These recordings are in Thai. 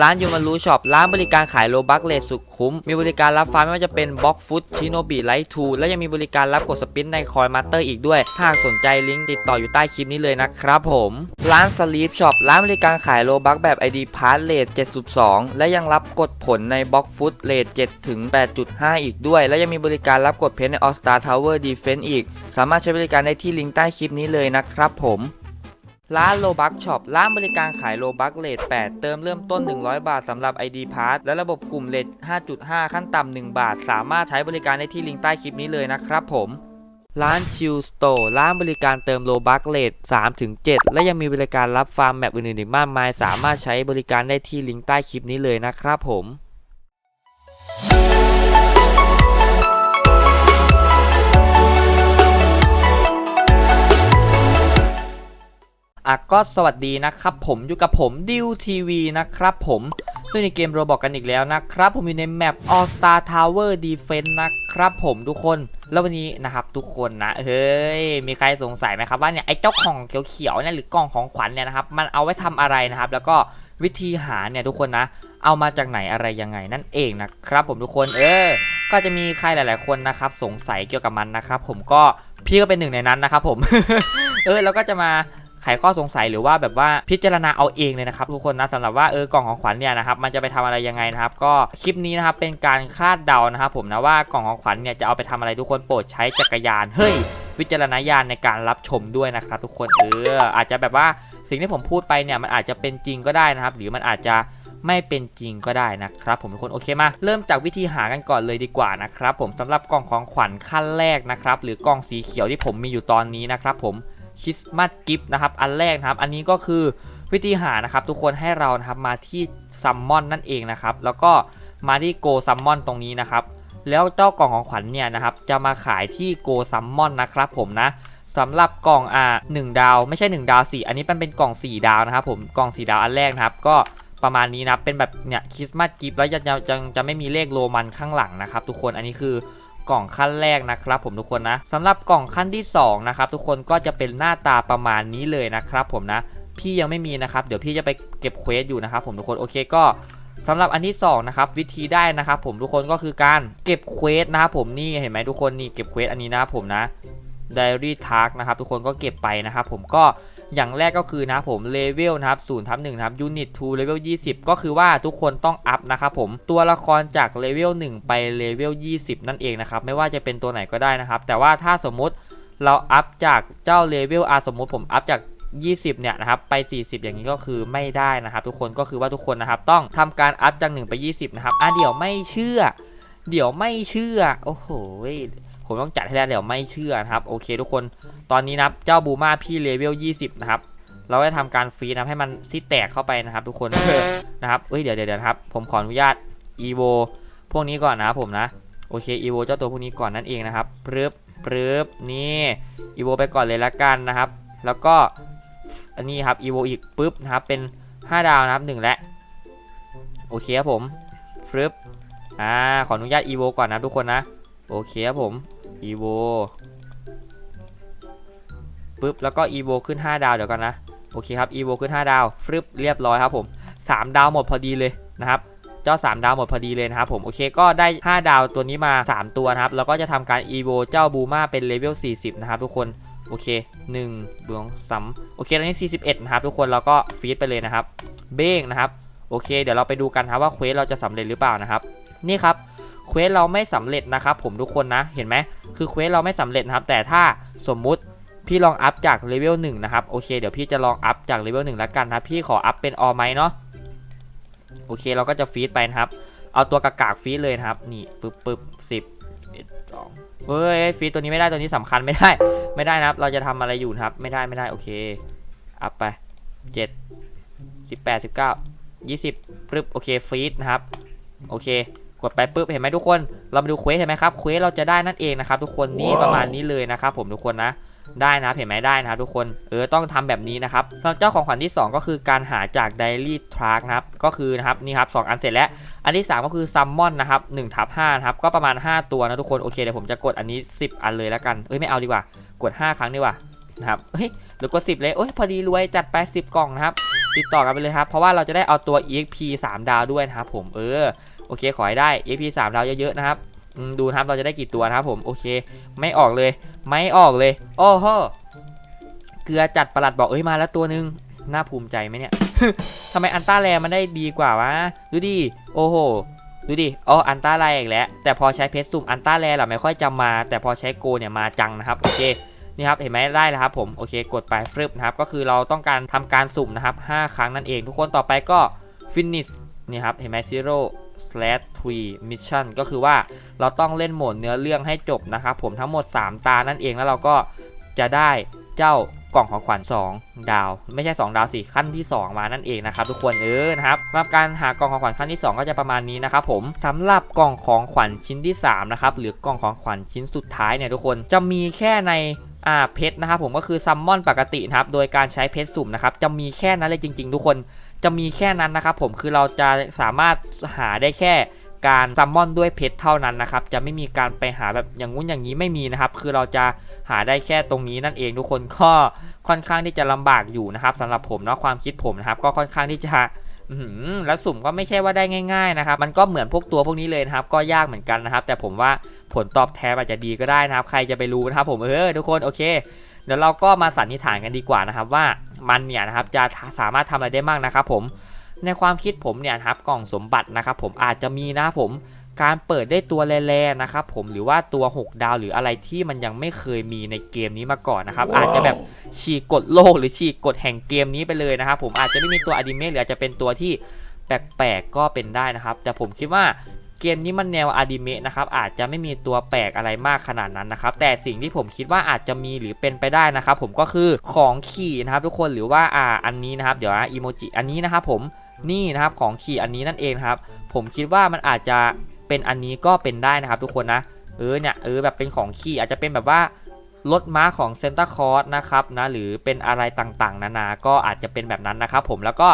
ร้านยูมารูช็อปร้านบริการขายโลบักเลทสุดคุ้ม มีบริการรับฟาร์มไม่ว่าจะเป็นบล็อกฟุตชิโนบิไลท์ทูและยังมีบริการรับกดสปินในคอยมาสเตอร์อีกด้วย ถ้าสนใจลิงก์ติดต่ออยู่ใต้คลิปนี้เลยนะครับผม ร้านสลีปช็อปร้านบริการขายโลบักแบบ ID p a s s เลท7.2 และยังรับกดผลในบล็อกฟุตเลท7ถึง 8.5 อีกด้วย และยังมีบริการรับกดเพชรใน All Star Tower Defense อีก สามารถใช้บริการได้ที่ลิงก์ใต้คลิปนี้เลยนะครับผม ร้านโลบักช็อปร้านบริการขายโลบักเลท8 เติมเริ่มต้น 100 บาทสำหรับ ID p a s s และระบบกลุ่มเลท5.5 ขั้นต่ำ1บาท สามารถใช้บริการได้ที่ลิงก์ใต้คลิปนี้เลยนะครับผม ร้านชิลสโตร์ร้านบริการเติมโลบักเลท3-7 และยังมีบริการรับฟาร์มแมปอื่นๆอีกมากมาย สามารถใช้บริการได้ที่ลิงก์ใต้คลิปนี้เลยนะครับผม อะก็สวัสดีนะครับผมอยู่กับผมดิวทีวีนะครับผมด้วยในเกมโรบอกกันอีกแล้วนะครับ ผมอยู่ในแมป All Star Tower Defense นะครับผมทุกคนแล้ววันนี้นะครับทุกคนนะเฮ้ยมีใครสงสัยไหมครับว่าเนี่ยไอ้เจ้าของเขียวๆเนี่ยหรือกล่องของขวัญเนี่ยนะครับมันเอาไว้ทำอะไรนะครับ แล้วก็วิธีหาเนี่ยทุกคนนะ เอามาจากไหนอะไรยังไงนั่นเองนะครับ ผมทุกคนเออ ก็จะมีใครหลาย ๆคนนะครับสงสัยเกี่ยวกับมันนะครับ ผมก็พี่ก็เป็นหนึ่งในนั้นนะครับผมเออแล้วก็จะมา ไขข้อสงสัยหรือว่าแบบว่าพิจารณาเอาเองเลยนะครับทุกคนนะสำหรับว่าเออกล่องของขวัญเนี่ยนะครับมันจะไปทำอะไรยังไงนะครับ ก็คลิปนี้นะครับเป็นการคาดเดานะครับผมนะว่ากล่องของขวัญเนี่ยจะเอาไปทำอะไรทุกคนโปรดใช้จักรยานเฮ้ยวิจารณญาณในการรับชมด้วยนะครับ ทุกคนเอออาจจะแบบว่าสิ่งที่ผมพูดไปเนี่ยมันอาจจะเป็นจริงก็ได้นะครับ หรือมันอาจจะไม่เป็นจริงก็ได้นะครับ ผมทุกคนโอเคมาเริ่มจากวิธีหากันก่อนเลยดีกว่านะครับผมสำหรับกล่องของขวัญขั้นแรกนะครับหรือกล่องสีเขียวที่ผมมีอยู่ตอนนี้นะครับผม คริสต์มาสกิฟต์นะครับอันแรกนะครับ อันนี้ก็คือวิธีหานะครับ ทุกคนให้เรานะครับมาที่ซัมมอนนั่นเองนะครับ แล้วก็มาที่โกซัมมอนตรงนี้นะครับ แล้วเจ้ากล่องของขวัญเนี่ยนะครับ จะมาขายที่โกซัมมอนนะครับผมนะสำหรับกล่องอ่าหนึ่งดาว ไม่ใช่ 1 ดาวสี่อันนี้มันเป็นกล่อง 4 ดาวนะครับผมกล่อง 4 ดาวอันแรกนะครับ ก็ประมาณนี้นะเป็นแบบเนี่ยคริสต์มาสกิฟต์แล้วจะจะจะจะไม่มีเลขโรมันข้างหลังนะครับ ทุกคนอันนี้คือ กล่องขั้นแรกนะครับ ผมทุกคนนะสำหรับกล่องขั้นที่2นะครับทุกคนก็จะเป็นหน้าตาประมาณนี้เลยนะครับ ผมนะพี่ยังไม่มีนะครับ เดี๋ยวพี่จะไปเก็บเควสอยู่นะครับ ผมทุกคนโอเคก็สำหรับอันที่2นะครับวิธีได้นะครับ ผมทุกคนก็คือการเก็บเควสนะครับผมนี่เห็นไหมทุกคนนี่เก็บเควสอันนี้นะครับผมนะ Diary Task นะครับทุกคนก็เก็บไปนะครับผมก็ อย่างแรกก็คือนะผมเลเวลนะครับ0ทับ1นะครับ Unit 2 Level 20ก็คือว่าทุกคนต้องอัพนะครับผมตัวละครจากเลเวล1ไปเลเวล20นั่นเองนะครับไม่ว่าจะเป็นตัวไหนก็ได้นะครับ แต่ว่าถ้าสมมุติเราอัพจากเจ้าเลเวลอาสมมุติผมอัพจาก20 เนี่ยนะครับไป 40 อย่างนี้ก็คือไม่ได้นะครับ ทุกคนก็คือว่าทุกคนนะครับ ต้องทำการอัพจาก 1 ไป 20 นะครับอะเดี๋ยวไม่เชื่อ เดี๋ยวไม่เชื่อ โอ้โห ผมต้องจัดให้ได้วเดี๋ยวไม่เชื่อนะครับโอเคทุกคนตอนนี้นะครับเจ้าบูมาพี่เลเวล20 นะครับ เราจะทำการฟรีนะให้มันซิแตกเข้าไปนะครับ ทุกคนนะครับเอ้ยเดี๋ยวเดี๋ยวครับผมขออนุญาต evo พวกนี้ก่อนนะผมนะโอเค evo เจ้าตัวพวกนี้ก่อนนั่นเองนะครับปรึบปรึบนี่ evo ไปก่อนเลยละกันนะครับ แล้วก็อันนี้ครับ evo อีกปุ๊บนะครับเป็น 5 ดาวนะครับ1และโอเคครับผมฟรึบอ่าขออนุญาต evo ก่อนนะทุกคนนะโอเคครับผม evo ปึ๊บ แล้วก็ evo ขึ้น 5 ดาวเดี๋ยวกันนะ โอเคครับ evo ขึ้น 5 ดาวฟึบเรียบร้อยครับผม 3 ดาวหมดพอดีเลยนะครับเจ้า 3 ดาวหมดพอดีเลยนะครับผม โอเคก็ได้ 5 ดาวตัวนี้มา 3 ตัวนะครับ แล้วก็จะทำการ evo เจ้าบูมาเป็นเลเวล 40 นะครับทุกคนโอเค1บวกซ้ำโอเคตอนนี้ 41 นะครับ ทุกคนแล้วก็ฟีดไปเลยนะครับ เบ้งนะครับ โอเค เดี๋ยวเราไปดูกันครับว่าเควสเราจะสำเร็จหรือเปล่านะครับ นี่ครับ เควสเราไม่สำเร็จนะครับผมทุกคนนะเห็นไหมคือเควสเราไม่สำเร็จนะครับแต่ถ้าสมมุติพี่ลองอัพจากเลเวล1นะครับโอเคเดี๋ยวพี่จะลองอัพจากเลเวล1แล้วกันนะพี่ขออัพเป็นออไมเนาะโอเคเราก็จะฟีดไปนะครับเอาตัวกากากฟีดเลยนะครับนี่ปึ๊บปึ๊บสิบเอ็ดสองเฮ้ยฟีดตัวนี้ไม่ได้ตัวนี้สำคัญไม่ได้ ไม่ได้นะครับ เราจะทำอะไรอยู่นะครับ ไม่ได้ไม่ได้โอเคอัพไปเจ็ดสิบแปดสิบเก้ายี่สิบปึ๊บโอเคฟีดนะครับโอเค กดไปปุ๊บเห็นไหมทุกคน เรามาดูเควสเห็นไหมครับเควสเราจะได้นั่นเองนะครับทุกคนนี่ประมาณนี้เลยนะครับผมทุกคนนะได้นะครับเห็นไหมได้นะครับทุกคนเออต้องทำแบบนี้นะครับสำหรับเจ้าของขวัญที่ 2 ก็คือการหาจาก Daily Track นะครับก็คือนะครับนี่ครับสอันเสร็จแล้ว อันที่ 3 ก็คือ Summon นะครับ1ทับ5นะครับก็ประมาณ 5 ตัวนะทุกคนโอเคเดี๋ยวผมจะกดอันนี้ 10 อันเลยแล้วกันเอ้ยไม่เอาดีกว่ากด 5 ครั้งดีกว่านะครับเฮ้ยหรือกด10 เลยโอ้ยพอดีรวยจัดไป10 กล่องนะครับติดต่อกันไปเลยครับเพราะว่าเราจะได้เอาตัว EXP 3 ดาวด้วยนะครับผมเออ โอเคขอให้ได้ EP 3ดาเยอะๆนะครับดูนะครับเราจะได้กี่ตัวนะครับผมโอเค ไม่ออกเลย ไม่ออกเลยโอ้โหเกลือจัดประหลัดบอกเอ้ยมาแล้วตัวหนึงน่าภูมิใจไหมเนี่ยทำไมอันต้าแรมันได้ดีกว่าวะดูดิโอ้โหดูดิอ๋ออันต้าแรอีกแล้วแต่พอใช้เพชรสุ่มอันต้าแรเราไม่ค่อยจะมา แต่พอใช้โกเนี่ยมาจังนะครับโอเคนี่ครับเห็นไหมได้แล้วครับผมโอเค กดไปฟรึบนะครับก็คือเราต้องการทำการสุ่มนะครับ 5 ครั้งนั่นเอง ทุกคนต่อไปก็ finish นี่ครับเห็นไหม zero slash three mission ก็คือว่าเราต้องเล่นโหมดเนื้อเรื่องให้จบนะครับผมทั้งหมด 3 ตานั่นเองแล้วเราก็จะได้เจ้ากล่องของขวัญ 2 ดาว ไม่ใช่ 2 ดาวสิขั้นที่ 2 มานั่นเองนะครับทุกคนเออนะครับสำหรับการหากล่องของขวัญขั้นที่ 2 ก็จะประมาณนี้นะครับผมสำหรับกล่องของขวัญชิ้นที่3นะครับหรือกล่องของขวัญชิ้นสุดท้ายเนี่ยทุกคนจะมีแค่ในอ่าเพชรนะครับผมก็คือซัมมอนปกตินะครับโดยการใช้เพชรสุ่มนะครับจะมีแค่นั้นเลยจริง ๆ ทุกคน จะมีแค่นั้นนะครับผมคือเราจะสามารถหาได้แค่การซัมมอนด้วยเพชรเท่านั้นนะครับ จะไม่มีการไปหาแบบอย่างงู้นอย่างนี้ไม่มีนะครับ คือเราจะหาได้แค่ตรงนี้นั่นเองทุกคนก็ค่อนข้างที่จะลำบากอยู่นะครับสำหรับผมเนาะความคิดผมนะครับ ก็ค่อนข้างที่จะแล้วสุ่มก็ไม่ใช่ว่าได้ง่าย ๆนะครับ มันก็เหมือนพวกตัวพวกนี้เลยนะครับ ก็ยากเหมือนกันนะครับ แต่ผมว่าผลตอบแทนอาจจะดีก็ได้นะครับ ใครจะไปรู้นะครับ ผมเออทุกคนโอเคเดี๋ยวเราก็มาสันนิษฐานกันดีกว่านะครับว่า มันเนี่ยนะครับจะสามารถทำอะไรได้บ้างนะครับผมในความคิดผมเนี่ยนะครับกล่องสมบัตินะครับผมอาจจะมีนะครับผมการเปิดได้ตัวแร่ๆนะครับผมหรือว่าตัว 6 ดาวหรืออะไรที่มันยังไม่เคยมีในเกมนี้มาก่อนนะครับอาจจะแบบฉีกกฎโลกหรือฉีกกฎแห่งเกมนี้ไปเลยนะครับผมอาจจะไม่มีตัวอนิเมะหรืออาจจะเป็นตัวที่แปลกๆก็เป็นได้นะครับ แต่ผมคิดว่า เกมนี้มันแนวอนิเมะนะครับอาจจะไม่มีตัวแปลกอะไรมากขนาดนั้นนะครับแต่สิ่งที่ผมคิดว่าอาจจะมีหรือเป็นไปได้นะครับผมก็คือของขี่นะครับทุกคนหรือว่าอ่าอันนี้นะครับเดี๋ยวนะอีโมจิอันนี้นะครับผมนี่นะครับของขี่อันนี้นั่นเองครับผมคิดว่ามันอาจจะเป็นอันนี้ก็เป็นได้นะครับทุกคนนะเออเนี่ยเออแบบเป็นของขี่อาจจะเป็นแบบว่ารถม้าของเซนต้าคอร์สนะครับนะหรือเป็นอะไรต่างๆ นานาก็อาจจะเป็นแบบนั้นนะครับผมแล้วก็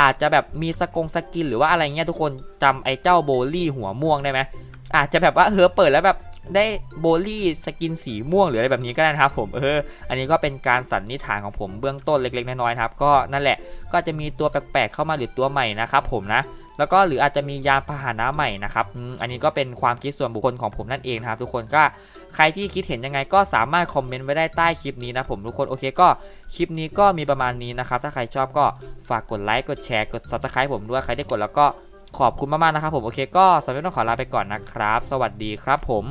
อาจจะแบบมีสกงสกินหรือว่าอะไรเงี้ยทุกคนจำไอ้เจ้าโบลี่หัวม่วงได้ไหมอาจจะแบบว่าเออเปิดแล้วแบบได้โบลี่สกินสีม่วงหรืออะไรแบบนี้ก็ได้นะครับผมเอออันนี้ก็เป็นการสันนิษฐานของผมเบื้องต้นเล็กๆน้อยๆนะครับก็นั่นแหละก็จะมีตัวแปลกๆเข้ามาหรือตัวใหม่นะครับผมนะ แล้วก็หรืออาจจะมียานพาหนะใหม่นะครับอันนี้ก็เป็นความคิดส่วนบุคคลของผมนั่นเองนะครับทุกคนก็ใครที่คิดเห็นยังไงก็สามารถคอมเมนต์ไว้ได้ใต้คลิปนี้นะผมทุกคนโอเคก็คลิปนี้ก็มีประมาณนี้นะครับถ้าใครชอบก็ฝากกดไลค์กดแชร์กด subscribe ผมด้วยใครได้กดแล้วก็ขอบคุณมากๆนะครับผมโอเคก็สำหรับต้องขอลาไปก่อนนะครับ สวัสดีครับผม